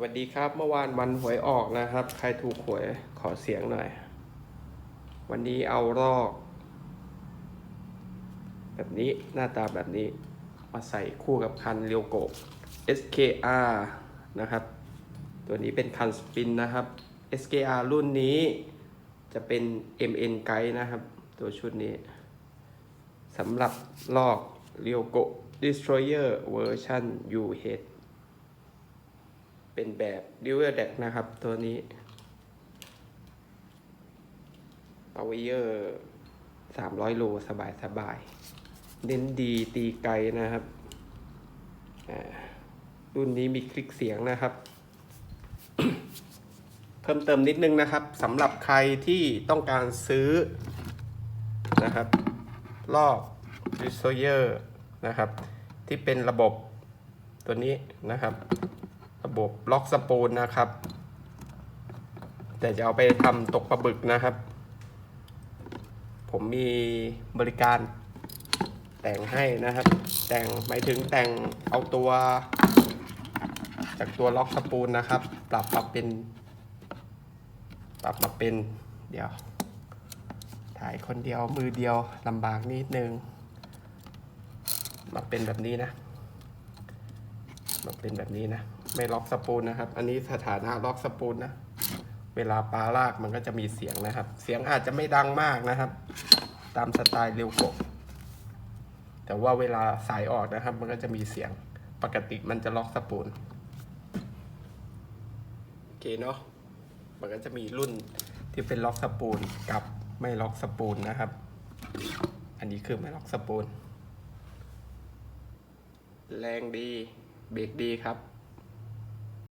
วัสดีครับ เมื่อวานวันหวยออกนะครับ ใครถูกหวยขอเสียงหน่อย วันนี้เอารอก แบบนี้หน้าตาแบบนี้ มาใส่คู่กับคันเรียวโก SKR นะครับ ตัวนี้เป็นคันสปินนะครับ SKR รุ่นนี้จะเป็น MN Guide นะครับ ตัวชุดนี้สำหรับลอกเรียวโก Destroyer เวอร์ชัน UH เป็นแบบ d u a l Deck นะครับตัวนี้ Power 300โลสบายสบายเน้นดีตีไกลนะครับ รุ่นนี้มีคลิกเสียงนะครับ เพิ่มเติมนิดนึงนะครับสำหรับใครที่ต้องการซื้อนะครับลอก d i s t r o y e r นะครับ ที่เป็นระบบตัวนี้นะครับ ระบบล็อกสปูลนะครับ แต่จะเอาไปทำตกปลาบึกนะครับ ผมมีบริการแต่งให้นะครับ แต่งหมายถึงแต่งเอาตัว จากตัวล็อกสปูลนะครับ ปรับมาเป็น ปรับมาเป็นเดี๋ยว ถ่ายคนเดียวมือเดียวลำบากนิดนึงมาเป็นแบบนี้นะมาเป็นแบบนี้นะ ไม่ล็อกสปูลนะครับ อันนี้สถานะล็อกสปูลนะ เวลาปลาลากมันก็จะมีเสียงนะครับ เสียงอาจจะไม่ดังมากนะครับ ตามสไตล์เรียวกะแต่ว่าเวลาสายออกนะครับ มันก็จะมีเสียง ปกติมันจะล็อกสปูลโอเคเนาะ มันก็จะมีรุ่นที่เป็นล็อกสปูลกับไม่ล็อกสปูลนะครับ อันนี้คือไม่ล็อกสปูลแรงดี เบรกดีครับ